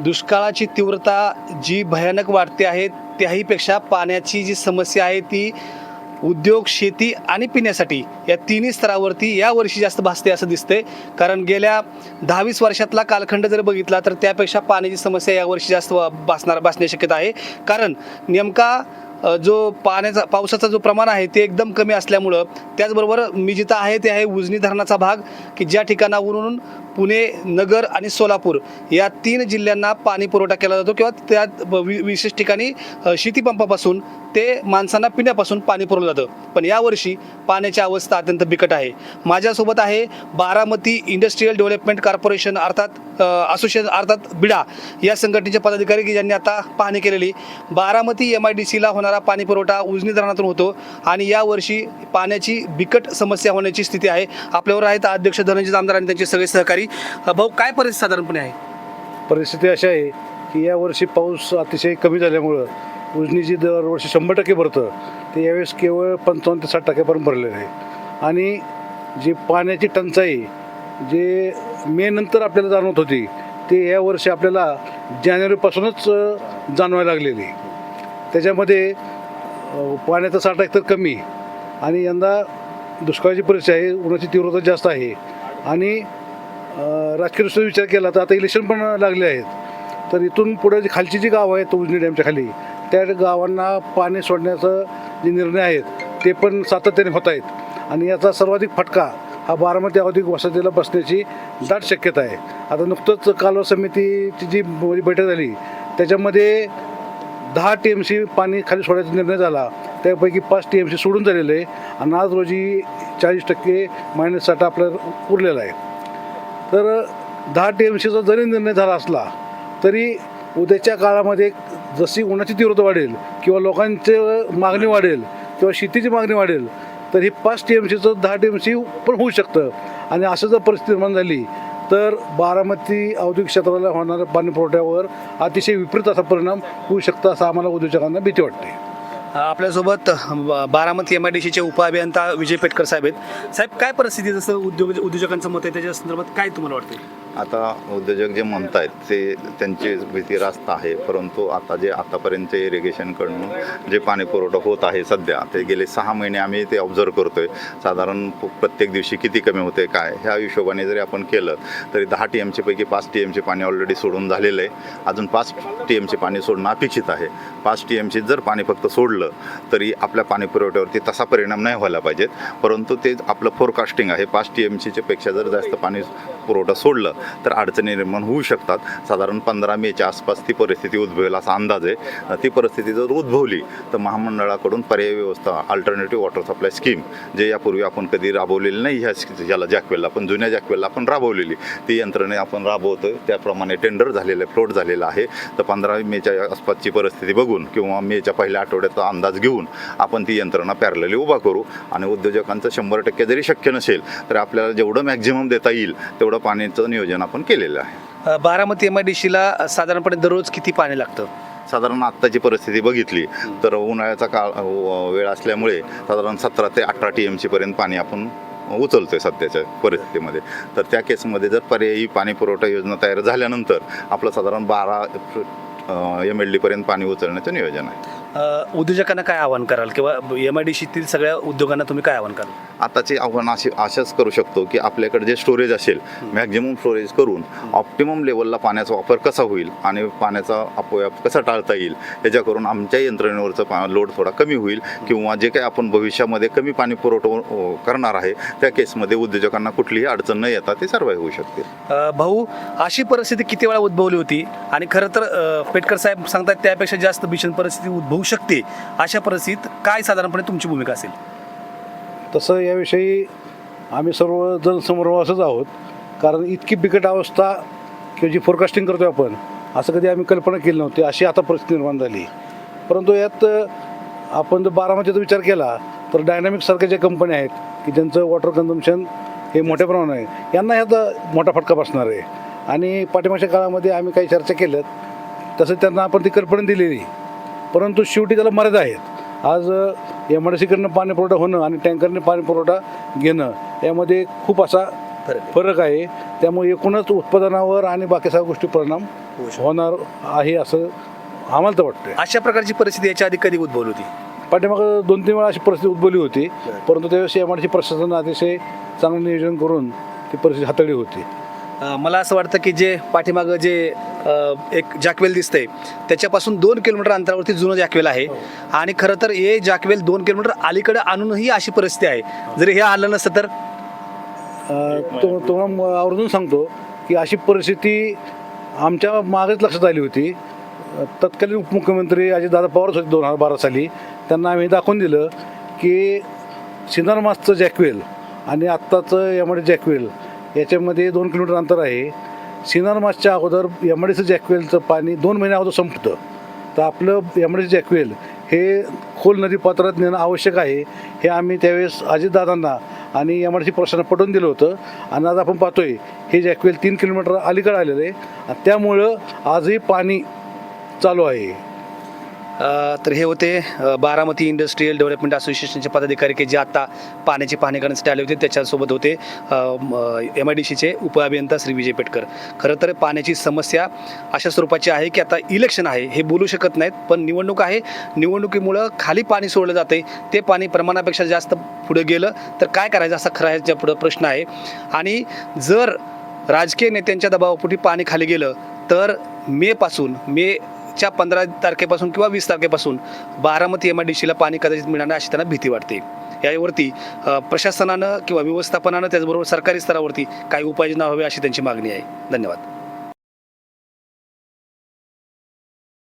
दुष्काळाची तीव्रता जी भयानक वाढते आहे त्याहीपेक्षा पाण्याची जी समस्या आहे ती उद्योग शेती आणि पिण्यासाठी या तिन्ही स्तरावरती यावर्षी जास्त भासते असं दिसते कारण गेल्या दहावीस वर्षातला कालखंड जर बघितला तर त्यापेक्षा पाण्याची समस्या यावर्षी जास्त वा- भासणार भासण्याची शक्यता आहे. कारण नेमका जो पाण्याचा पावसाचा जो प्रमाण आहे ते एकदम कमी असल्यामुळं त्याचबरोबर मी जिथं आहे ते आहे उजनी धरणाचा भाग की ज्या ठिकाणावरून पुणे नगर आणि सोलापूर या तीन जिल्ह्यांना पाणी पुरवठा केला जातो किंवा त्यात वि- विशेष ठिकाणी शेतीपंपापासून ते माणसांना पिण्यापासून पाणी पुरवलं जातं. पण यावर्षी पाण्याची अवस्था अत्यंत बिकट आहे. माझ्यासोबत आहे बारामती इंडस्ट्रीयल डेव्हलपमेंट कॉर्पोरेशन अर्थात असोसिएशन अर्थात बिडा या संघटनेचे पदाधिकारी की ज्यांनी आता पाहणी केलेली. बारामती एम आय डी सीला होणारा पाणी पुरवठा उजनी धरणातून होतो आणि यावर्षी पाण्याची बिकट समस्या होण्याची स्थिती आहे. आपल्यावर आहेत अध्यक्ष धनंजय आमदार आणि त्यांचे सगळे सहकारी. भाऊ काय परिस्थिती साधारणपणे आहे? परिस्थिती अशी आहे की यावर्षी पाऊस अतिशय कमी झाल्यामुळं उजनी जी दरवर्षी शंभर टक्के भरतं. ते यावेळेस केवळ पंचावन्न ते साठ टक्क्यापर्यंत भरलेलं आहे. आणि जी पाण्याची टंचाई जे मे नंतर आपल्याला जाणवत होती ते या वर्षी आपल्याला जानेवारीपासूनच जाणवायला लागलेली. त्याच्यामध्ये पाण्याचा साठा एकतर कमी आणि यंदा दुष्काळाची परिस्थिती आहे उन्हाची तीव्रता जास्त आहे. आणि राजकीय दृष्ट्या विचार केला तर आता इलेक्शन पण लागले आहेत. तर इथून पुढे जी खालची जी गावं आहेत उजनी डॅमच्या खाली त्या गावांना पाणी सोडण्याचं जे निर्णय आहेत ते पण सातत्याने होत आहेत. आणि याचा सर्वाधिक फटका हा बारामती औद्योगिक वसाहतीला बसण्याची दाट शक्यता आहे. आता नुकतंच कालवा समितीची जी बैठक झाली त्याच्यामध्ये दहा टी एम सी पाणी खाली सोडायचा निर्णय झाला. त्यापैकी पाच टी एम सी सोडून झालेलं आहे आणि आज रोजी चाळीस टक्के मायनस साठा आपल्या उरलेला आहे. तर दहा टी एम सीचा जरी निर्णय झाला असला तरी उद्याच्या काळामध्ये जशी उन्हाची तीव्रता वाढेल किंवा लोकांची मागणी वाढेल किंवा शेतीची मागणी वाढेल तर ही पाच टी एम सीचं दहा टी एम सी पण होऊ शकतं. आणि असं जर परिस्थिती निर्माण झाली तर बारामती औद्योगिक क्षेत्राला होणाऱ्या पाणी पुरवठ्यावर अतिशय विपरीत असा परिणाम होऊ शकतो असं आम्हाला उद्योजकांना भीती वाटते. आपल्यासोबत बारामती एम आय डी सीचे उपअभियंता विजय पेटकर साहेब आहेत. साहेब काय परिस्थिती जसं उद्योग उद्योजकांचं मत आहे त्याच्या संदर्भात काय तुम्हाला वाटते आता उद्योजक जे म्हणत आहेत ते त्यांची भीती रास्त आहे परंतु आता जे आतापर्यंत इरिगेशनकडून जे पाणी पुरवठा होत आहे सध्या ते गेले सहा महिने आम्ही ते ऑब्झर्व करतोय. साधारण प्रत्येक दिवशी किती कमी होते काय? ह्या हिशोबाने जरी आपण केलं तरी दहा टी एमचे पैकी पाच टी एमचे पाणी ऑलरेडी सोडून झालेलं आहे. अजून पाच टी एमचे पाणी सोडणं अपेक्षित आहे. पाच टी एमचे जर पाणी फक्त सोडलं तरी आपल्या पाणी पुरवठ्यावरती तसा परिणाम नाही व्हायला पाहिजेत. परंतु ते आपलं फोरकास्टिंग आहे. पाच टी एम सीच्या पेक्षा जर जास्त पाणी पुरवठा सोडलं तर अडचणी निर्माण होऊ शकतात. साधारण पंधरा मेच्या आसपास ती परिस्थिती उद्भवेल असा अंदाज आहे. ती परिस्थिती जर उद्भवली तर महामंडळाकडून पर्यायी व्यवस्था अल्टरनेटिव्ह वॉटर सप्लाय स्कीम जे यापूर्वी आपण कधी राबवलेली नाही ह्या ज्याला जॅकवेलला पण जुन्या जॅकवेलला आपण राबवलेली ती यंत्रणे आपण राबवतो त्याप्रमाणे टेंडर झालेलं आहे फ्लोट झालेलं आहे. तर पंधरा मेच्या आसपासची परिस्थिती बघून किंवा मेच्या पहिल्या आठवड्याचा अंदाज घेऊन आपण ती यंत्रणा पॅरलली उभा करू आणि उद्योजकांचं शंभर टक्के जरी शक्य नसेल तर आपल्याला जेवढं मॅक्झिमम देता येईल तेवढं पाण्याचं नियोजन आपण केलेलं आहे. अ, बारामती एम आय डी सीला साधारणपणे दररोज किती पाणी लागतं? साधारण आत्ताची परिस्थिती बघितली तर उन्हाळ्याचा काळ व- वेळ असल्यामुळे साधारण सतरा ते अठरा टी एम सीपर्यंत पाणी आपण उचलतोय सध्याच्या परिस्थितीमध्ये. तर त्या केसमध्ये जर पर्यायी पाणी पुरवठा योजना तयार झाल्यानंतर आपलं साधारण बारा एम एल डीपर्यंत पाणी उचलण्याचं नियोजन आहे. उद्योजकांना काय आवाहन कराल? किंवा एम आय डी सीतील सगळ्या उद्योगांना तुम्ही काय आवाहन कराल? आताचे आव्हान असे अशाच करू शकतो की आपल्याकडे जे स्टोरेज असेल मॅक्झिमम स्टोरेज करून ऑप्टिमम लेवलला पाण्याचा वापर कसा होईल आणि पाण्याचा अपव्यय कसा टाळता येईल याच्या करून आमच्या यंत्रणेवरचं पा लोड थोडा कमी होईल किंवा जे काही आपण भविष्यामध्ये कमी पाणी पुरवठा करणार आहे त्या केसमध्ये उद्योजकांना कुठलीही अडचण न येता ते सर्वाईव्ह होऊ शकते भाऊ अशी परिस्थिती किती वेळा उद्भवली होती? आणि खरं तर पेटकर साहेब सांगतात त्यापेक्षा जास्त भीषण परिस्थिती उद्भवू होऊ शकते अशा परिस्थितीत काय साधारणपणे तुमची भूमिका असेल? तसं याविषयी आम्ही सर्व जनसमोर असंच आहोत. कारण इतकी बिकट अवस्था किंवा जी फोरकास्टिंग करतो आपण असं कधी आम्ही कल्पना केली नव्हती. अशी आता परिस्थिती निर्माण झाली. परंतु यात आपण जर बारामतीचा विचार केला तर डायनॅमिकसारख्या ज्या कंपन्या आहेत की ज्यांचं वॉटर कन्झम्पशन हे मोठ्या प्रमाणात आहे यांना ह्याचा मोठा फटका बसणार आहे. आणि पाठीमागच्या काळामध्ये आम्ही काही चर्चा केल्यात तसं त्यांना आपण ती कल्पना दिलेली. परंतु शेवटी त्याला मर्यादा आहेत आज एम आय डी सीकडनं पाणी पुरवठा होणं आणि टँकरने पाणी पुरवठा घेणं यामध्ये खूप असा फरक आहे. त्यामुळे एकूणच उत्पादनावर आणि बाकी सगळ्या गोष्टी परिणाम. होणार आहे असं आम्हाला तर वाटतंय अशा प्रकारची परिस्थिती याच्या आधी कधी उद्भवली होती पाठीमागं दोन तीन वेळा अशी परिस्थिती उद्भवली होती. परंतु त्यावेळेस एम आय डी प्रशासनानं अतिशय चांगलं नियोजन करून ती परिस्थिती हाताळली होती मला असं वाटतं की जे पाठीमागं जे एक जाकवेल दिसतंय. त्याच्यापासून दोन किलोमीटर अंतरावरती जुनं जाकवेल आहे. आणि खरं तर हे जाकवेल दोन किलोमीटर अलीकडे आणूनही अशी परिस्थिती आहे. जरी हे आलं नसतं तर? तो तुम्हाला आवर्जून सांगतो की अशी परिस्थिती आमच्या मागेच लक्षात आली होती. तत्कालीन उपमुख्यमंत्री अजितदादा पवारच होते दोन हजार बारा साली. त्यांना आम्ही दाखवून दिलं की सिन्नर मासचं जॅकवेल आणि आत्ताचं एम जॅकवेल याच्यामध्ये दोन किलोमीटर अंतर आहे. सिनार मासच्या अगोदर एम जॅक्वेलचं पाणी दोन महिन्या अगोदर संपतं. तर आपलं एम जॅक्वेल हे खोल नदी पात्रात नेणं आवश्यक आहे. हे आम्ही त्यावेळेस अजितदादांना आणि एम आर सी प्रशासनाला पटवून दिलं होतं. आणि आज आपण पाहतोय हे जॅकवेल तीन किलोमीटर अलीकडे आलेलं आहे. त्यामुळं आजही पाणी चालू आहे. तर हे होते बारामती इंडस्ट्रीयल डेव्हलपमेंट असोसिएशनचे पदाधिकारी की जे आता पाण्याची पाहणी करण्यासाठी आले होते त्याच्यासोबत होते एम आय डी सीचे उपअभियंता श्री विजय पेटकर. खरं तर पाण्याची समस्या अशा स्वरूपाची आहे की आता इलेक्शन आहे हे बोलू शकत नाहीत पण निवडणूक आहे. निवडणुकीमुळं खाली पाणी सोडलं जाते ते पाणी प्रमाणापेक्षा जास्त पुढे गेलं तर काय करायचं असा खरा ह्याच्या पुढं प्रश्न आहे. आणि जर राजकीय नेत्यांच्या दबावापोटी पाणी खाली गेलं तर मेपासून मे च्या पंधरा तारखेपासून किंवा वीस तारखेपासून बारामती एम आय डी सीला पाणी कदाचित मिळणार अशी त्यांना भीती वाटते. यावरती प्रशासनानं किंवा व्यवस्थापनानं त्याचबरोबर सरकारी स्तरावरती काही उपाययोजना व्हाव्या अशी त्यांची मागणी आहे. धन्यवाद.